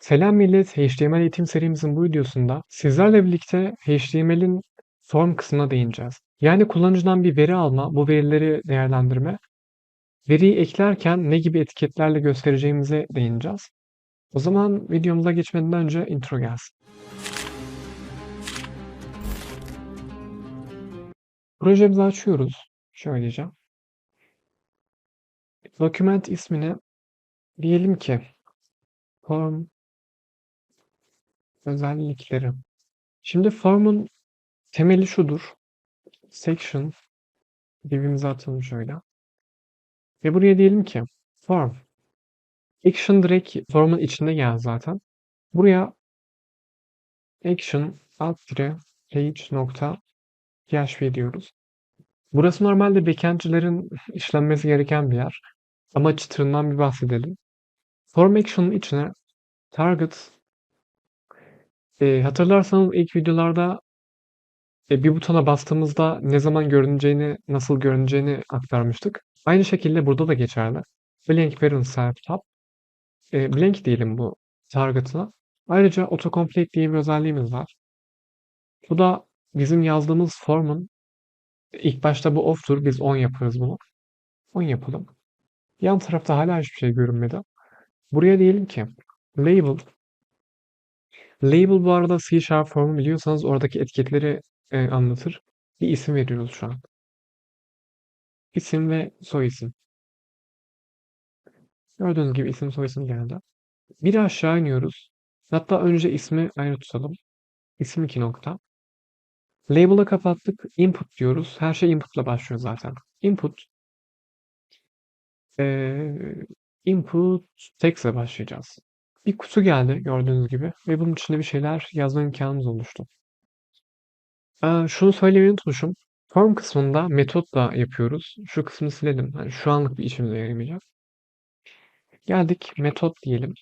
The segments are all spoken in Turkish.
Selam millet, HTML eğitim serimizin bu videosunda sizlerle birlikte HTML'in form kısmına değineceğiz. Yani kullanıcıdan bir veri alma, bu verileri değerlendirme, veriyi eklerken ne gibi etiketlerle göstereceğimize değineceğiz. O zaman videomuza geçmeden önce intro gelsin. Projemizi açıyoruz. Şöyle diyeceğim. Document ismine diyelim ki form özellikleri. Şimdi form'un temeli şudur. Section divimize atalım şöyle. Ve buraya diyelim ki form. Action direkt form'un içinde gel zaten. Buraya action alt dire page nokta php diyoruz. Burası normalde backend'cilerin işlenmesi gereken bir yer. Ama çıtırından bir bahsedelim. Form action'ın içine target e, hatırlarsanız ilk videolarda e, bir butona bastığımızda ne zaman görüneceğini, nasıl görüneceğini aktarmıştık. Aynı şekilde burada da geçerli. Blank parent self tab. E, blank diyelim bu target'ına. Ayrıca autocomplete diye bir özelliğimiz var. Bu da bizim yazdığımız formun ilk başta bu off'tur. Biz on yaparız bunu. On yapalım. Yan tarafta hala hiçbir şey görünmedi. Buraya diyelim ki label Label bu arada C Sharp formu biliyorsanız oradaki etiketleri e, anlatır. Bir isim veriyoruz şu an. İsim ve soy isim. Gördüğünüz gibi isim soy isim geldi. Bir aşağı iniyoruz. Hatta önce ismi ayrı tutalım. İsim iki nokta. Label'ı kapattık. Input diyoruz. Her şey input'la başlıyor zaten. Input ee, input text'e başlayacağız. Bir kutu geldi gördüğünüz gibi ve bunun içinde bir şeyler yazma imkanımız oluştu. Ee, şunu söylemeyi unutmuşum. Form kısmında metotla yapıyoruz. Şu kısmı silelim. Yani şu anlık bir işimize yaramayacak. Geldik metot diyelim.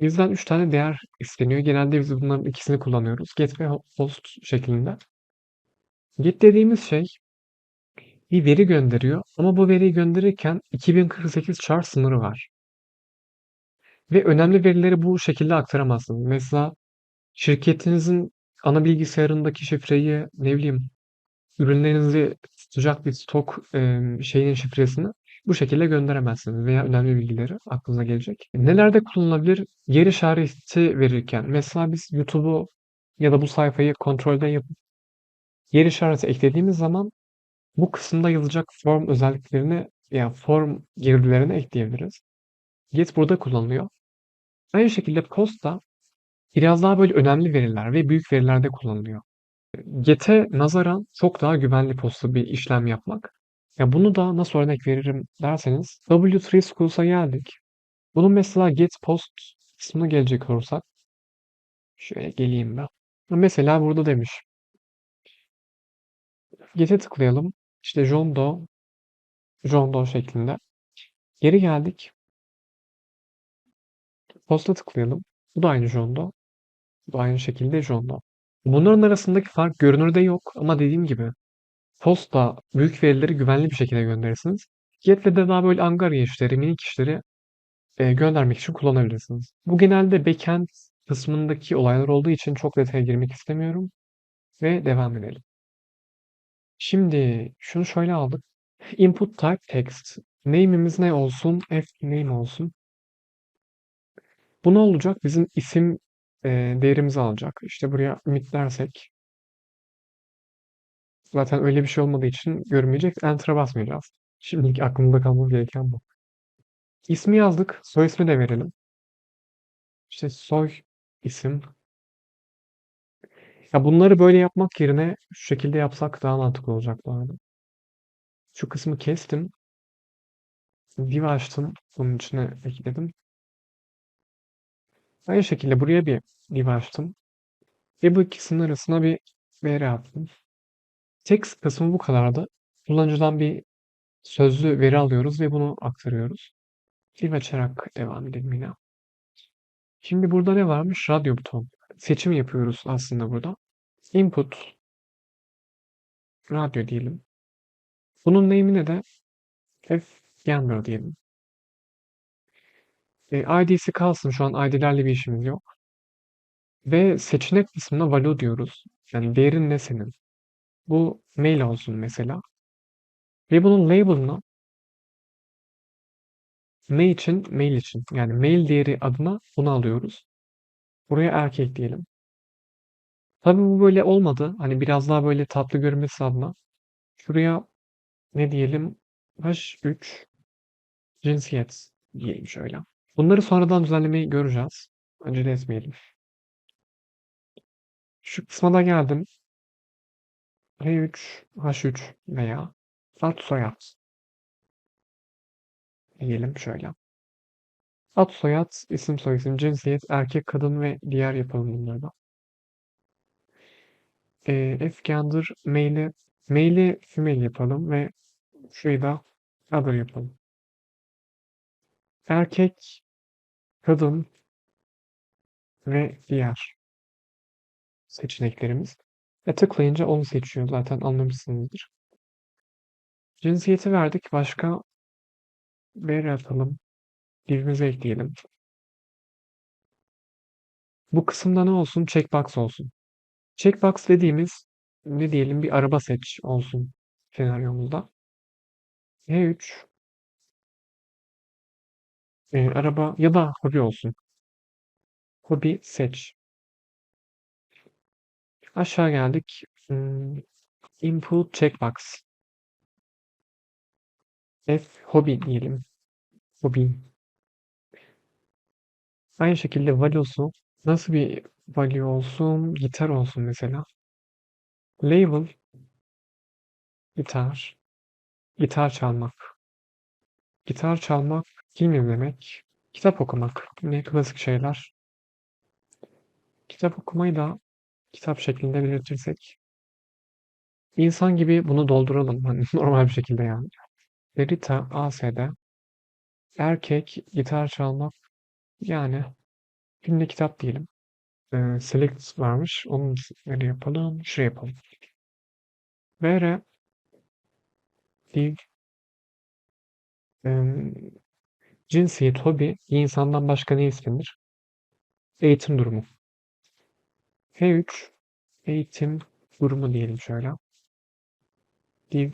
Bizden 3 tane değer isteniyor. Genelde biz bunların ikisini kullanıyoruz. Get ve host şeklinde. Get dediğimiz şey bir veri gönderiyor ama bu veriyi gönderirken 2048 char sınırı var. Ve önemli verileri bu şekilde aktaramazsınız. Mesela şirketinizin ana bilgisayarındaki şifreyi ne bileyim ürünlerinizi tutacak bir stok e, şeyinin şifresini bu şekilde gönderemezsiniz veya önemli bilgileri aklınıza gelecek. Nelerde kullanılabilir? Yer işareti verirken mesela biz YouTube'u ya da bu sayfayı kontrolde yapıp yer işareti eklediğimiz zaman bu kısımda yazacak form özelliklerini yani form girdilerini ekleyebiliriz. Get burada kullanılıyor. Aynı şekilde post da biraz daha böyle önemli veriler ve büyük verilerde kullanılıyor. Get'e nazaran çok daha güvenli posta bir işlem yapmak. Ya bunu da nasıl örnek veririm derseniz W3 Schools'a geldik. Bunun mesela get post kısmına gelecek olursak şöyle geleyim ben. Mesela burada demiş. Get'e tıklayalım. İşte John Doe John Doe şeklinde. Geri geldik. Posta tıklayalım. Bu da aynı John Doe. Bu da aynı şekilde John Doe. Bunların arasındaki fark görünürde yok ama dediğim gibi Posta büyük verileri güvenli bir şekilde gönderirsiniz. Get'le de daha böyle angarya işleri, minik işleri e, göndermek için kullanabilirsiniz. Bu genelde backend kısmındaki olaylar olduğu için çok detaya girmek istemiyorum. Ve devam edelim. Şimdi şunu şöyle aldık. Input type text. Name'imiz ne olsun? F name olsun. Bu ne olacak? Bizim isim e, değerimizi alacak. İşte buraya ümit dersek Zaten öyle bir şey olmadığı için görmeyecek. Enter'a basmayacağız. Şimdilik aklımda kalması gereken bu. İsmi yazdık. Soy ismi de verelim. İşte soy isim. Ya bunları böyle yapmak yerine şu şekilde yapsak daha mantıklı olacak bu arada. Şu kısmı kestim. Div açtım. Bunun içine ekledim. Aynı şekilde buraya bir div açtım. Ve bu ikisinin arasına bir veri attım. Text kısmı bu kadardı. Kullanıcıdan bir sözlü veri alıyoruz ve bunu aktarıyoruz. Div açarak devam edelim yine. Şimdi burada ne varmış? Radyo buton. Seçim yapıyoruz aslında burada. Input radyo diyelim. Bunun name'ine de F Gambler diyelim. E, ID'si kalsın. Şu an ID'lerle bir işimiz yok. Ve seçenek kısmına value diyoruz. Yani değerin ne senin? Bu mail olsun mesela. Ve bunun label'ını ne için? Mail için. Yani mail değeri adına bunu alıyoruz. Buraya erkek diyelim. Tabii bu böyle olmadı. Hani biraz daha böyle tatlı görünmesi adına. Şuraya ne diyelim? H3 cinsiyet diyelim şöyle. Bunları sonradan düzenlemeyi göreceğiz. Acele etmeyelim. Şu kısma da geldim. H3, H3 veya ad soyad diyelim şöyle. Ad soyad, isim soyisim, cinsiyet, erkek, kadın ve diğer yapalım bunlardan. E, Efkandır maili, maili female yapalım ve şurayı da other yapalım. Erkek, kadın ve diğer seçeneklerimiz. E tıklayınca onu seçiyor. Zaten anlamışsınızdır. Cinsiyeti verdik. Başka veri atalım. Divimize ekleyelim. Bu kısımda ne olsun? Checkbox olsun. Checkbox dediğimiz ne diyelim bir araba seç olsun senaryomuzda. E3 e, araba ya da hobi olsun. Hobi seç. Aşağı geldik. Hmm, input checkbox. F hobi diyelim. Hobi. Aynı şekilde value'su nasıl bir value olsun? Gitar olsun mesela. Label gitar. Gitar çalmak. Gitar çalmak film izlemek. Kitap okumak. Ne klasik şeyler. Kitap okumayı da kitap şeklinde belirtirsek. İnsan gibi bunu dolduralım. Hani normal bir şekilde yani. Verita AS'de erkek gitar çalmak yani filmde kitap diyelim. Ee, select varmış. Onu nereye yapalım? Şuraya yapalım. Vere em, cinsiyet, hobi, insandan başka ne istenir? Eğitim durumu. H3 eğitim durumu diyelim şöyle. Div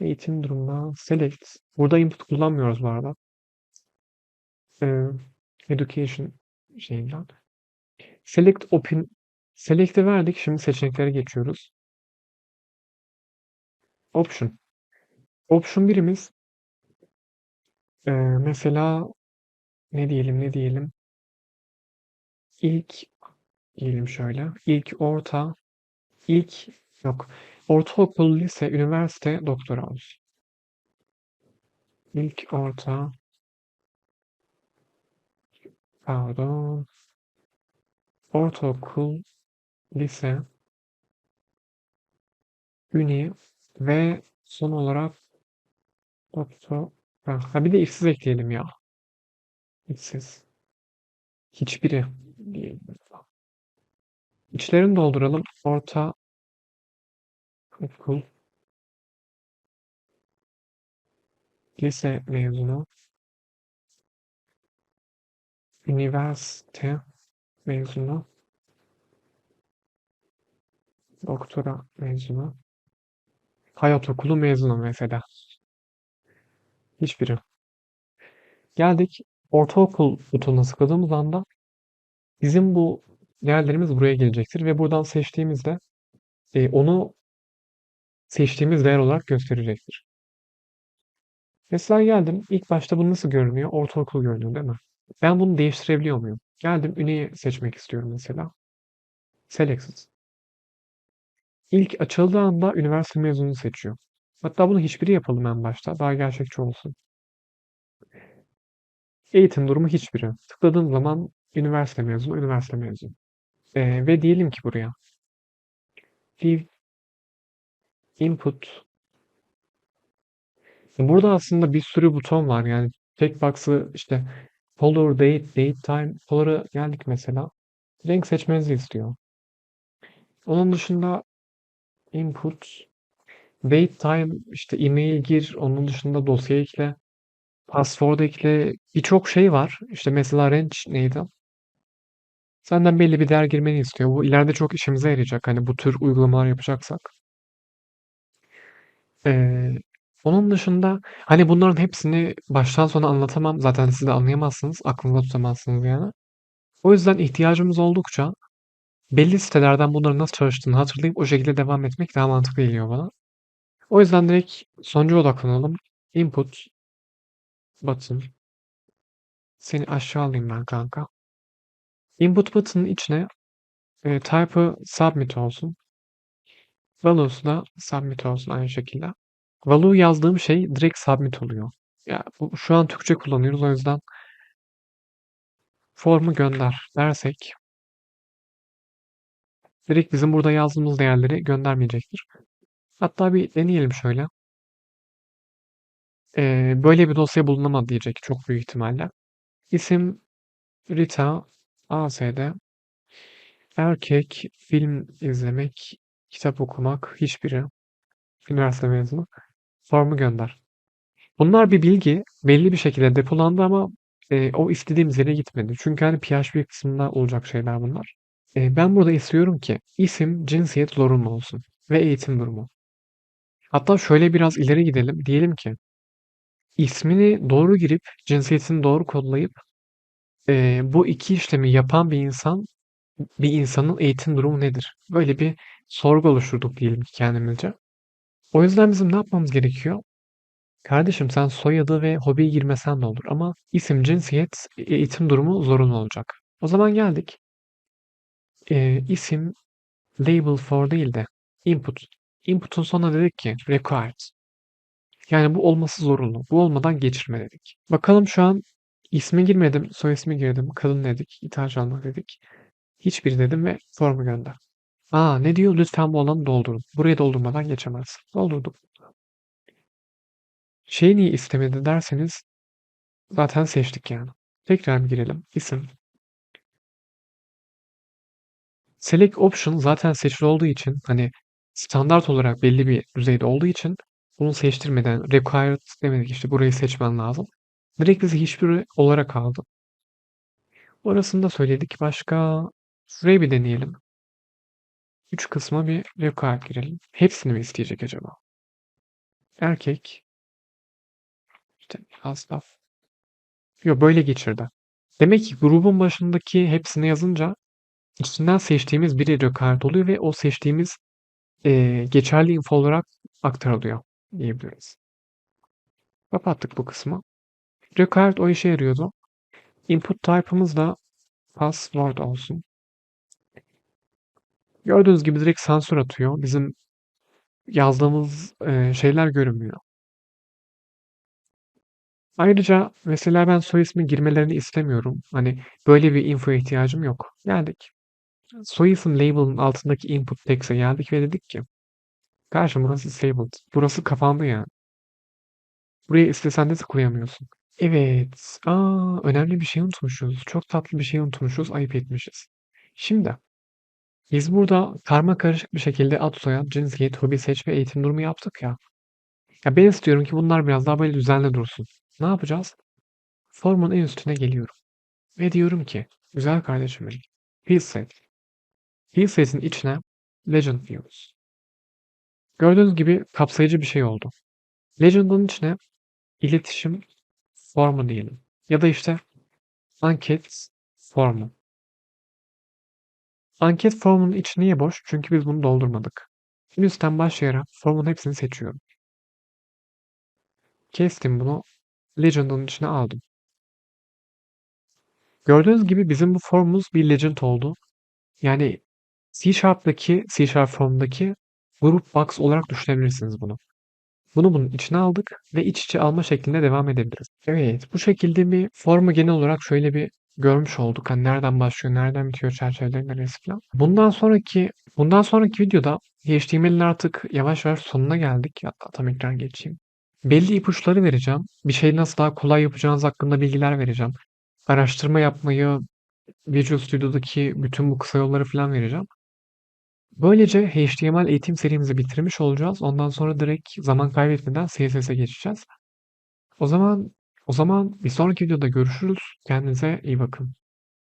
eğitim durumuna select. Burada input kullanmıyoruz bu arada. Ee, education şeyinden. Select open Select'i verdik. Şimdi seçeneklere geçiyoruz. Option. Option birimiz ee, mesela ne diyelim ne diyelim ilk diyelim şöyle ilk orta ilk yok ortaokul lise üniversite doktora olsun. İlk orta pardon ortaokul lise üni ve son olarak doktor ha bir de işsiz ekleyelim ya. İşsiz. Hiçbiri. İçlerini dolduralım. Orta okul lise mezunu üniversite mezunu doktora mezunu hayat okulu mezunu mesela. Hiçbiri. Geldik ortaokul butonuna tıkladığımız anda bizim bu değerlerimiz buraya gelecektir ve buradan seçtiğimizde e, onu seçtiğimiz değer olarak gösterecektir. Mesela geldim. ilk başta bu nasıl görünüyor? Ortaokul görünüyor değil mi? Ben bunu değiştirebiliyor muyum? Geldim üniyi seçmek istiyorum mesela. Selected. İlk açıldığı anda üniversite mezununu seçiyor. Hatta bunu hiçbiri yapalım en başta. Daha gerçekçi olsun. Eğitim durumu hiçbiri. Tıkladığım zaman üniversite mezunu, üniversite mezunu. Ee, ve diyelim ki buraya leave input Burada aslında bir sürü buton var. Yani checkbox'ı işte color, date, date time, color'a geldik mesela. Renk seçmenizi istiyor. Onun dışında input, date time, işte email gir, onun dışında dosya ekle. Password ekle birçok şey var. İşte mesela range neydi? Senden belli bir değer girmeni istiyor. Bu ileride çok işimize yarayacak. Hani bu tür uygulamalar yapacaksak. Ee, onun dışında hani bunların hepsini baştan sona anlatamam. Zaten siz de anlayamazsınız. Aklınızda tutamazsınız yani. O yüzden ihtiyacımız oldukça belli sitelerden bunların nasıl çalıştığını hatırlayıp o şekilde devam etmek daha mantıklı geliyor bana. O yüzden direkt sonuca odaklanalım. Input button. Seni aşağı alayım ben kanka. Input button'ın içine e, type'ı submit olsun. Value'su da submit olsun aynı şekilde. Value yazdığım şey direkt submit oluyor. Ya bu, şu an Türkçe kullanıyoruz o yüzden formu gönder dersek direkt bizim burada yazdığımız değerleri göndermeyecektir. Hatta bir deneyelim şöyle. Ee, böyle bir dosya bulunamadı diyecek çok büyük ihtimalle. İsim Rita AS'de erkek film izlemek kitap okumak hiçbiri üniversite mezunu formu gönder. Bunlar bir bilgi belli bir şekilde depolandı ama e, o istediğimiz yere gitmedi. Çünkü hani PHP kısmında olacak şeyler bunlar. E, ben burada istiyorum ki isim, cinsiyet zorunlu olsun ve eğitim durumu. Hatta şöyle biraz ileri gidelim. Diyelim ki ismini doğru girip cinsiyetini doğru kodlayıp e, bu iki işlemi yapan bir insan bir insanın eğitim durumu nedir? Böyle bir sorgu oluşturduk diyelim ki kendimizce. O yüzden bizim ne yapmamız gerekiyor? Kardeşim sen soyadı ve hobiyi girmesen de olur ama isim, cinsiyet, eğitim durumu zorunlu olacak. O zaman geldik. Ee, isim label for değil de input. Input'un sonuna dedik ki required. Yani bu olması zorunlu. Bu olmadan geçirme dedik. Bakalım şu an ismi girmedim, soy ismi girdim, kadın dedik, ithal almak dedik. Hiçbir dedim ve formu gönder. Aa ne diyor? Lütfen bu alanı doldurun. Burayı doldurmadan geçemez. Doldurdum. Şey niye istemedi derseniz zaten seçtik yani. Tekrar girelim. İsim. Select option zaten seçili olduğu için hani standart olarak belli bir düzeyde olduğu için bunu seçtirmeden required demedik işte burayı seçmen lazım. Direkt bizi hiçbiri olarak aldı. Orasını da söyledik. Başka şurayı bir deneyelim. Üç kısma bir required girelim. Hepsini mi isteyecek acaba? Erkek. İşte Asaf. Yok böyle geçirdi. Demek ki grubun başındaki hepsini yazınca içinden seçtiğimiz biri required oluyor ve o seçtiğimiz e, geçerli info olarak aktarılıyor diyebiliriz. Kapattık bu kısmı. Required o işe yarıyordu. Input type'ımız da password olsun. Gördüğünüz gibi direkt sansür atıyor. Bizim yazdığımız e, şeyler görünmüyor. Ayrıca mesela ben soy ismi girmelerini istemiyorum. Hani böyle bir info ihtiyacım yok. Geldik. Soy label'ın altındaki input text'e geldik ve dedik ki karşım burası disabled. Burası kapandı yani. Buraya istesen de tıklayamıyorsun. Evet. Aa, önemli bir şey unutmuşuz. Çok tatlı bir şey unutmuşuz. Ayıp etmişiz. Şimdi biz burada karma karışık bir şekilde ad soyad, cinsiyet, hobi seç ve eğitim durumu yaptık ya. Ya ben istiyorum ki bunlar biraz daha böyle düzenli dursun. Ne yapacağız? Formun en üstüne geliyorum. Ve diyorum ki güzel kardeşim benim. Fieldset. Fieldset'in içine Legend diyoruz. Gördüğünüz gibi kapsayıcı bir şey oldu. Legend'ın içine iletişim formu diyelim. Ya da işte anket formu. Anket formunun içi niye boş? Çünkü biz bunu doldurmadık. En üstten başlayarak formun hepsini seçiyorum. Kestim bunu. Legend'ın içine aldım. Gördüğünüz gibi bizim bu formumuz bir legend oldu. Yani C Sharp'taki C Sharp formundaki group box olarak düşünebilirsiniz bunu. Bunu bunun içine aldık ve iç içe alma şeklinde devam edebiliriz. Evet, bu şekilde bir formu genel olarak şöyle bir görmüş olduk. Hani nereden başlıyor, nereden bitiyor çerçeveleri neresi falan. Bundan sonraki bundan sonraki videoda HTML'in artık yavaş yavaş sonuna geldik. Hatta tam ekran geçeyim. Belli ipuçları vereceğim. Bir şeyi nasıl daha kolay yapacağınız hakkında bilgiler vereceğim. Araştırma yapmayı, Visual Studio'daki bütün bu kısa yolları falan vereceğim. Böylece HTML eğitim serimizi bitirmiş olacağız. Ondan sonra direkt zaman kaybetmeden CSS'e geçeceğiz. O zaman o zaman bir sonraki videoda görüşürüz. Kendinize iyi bakın.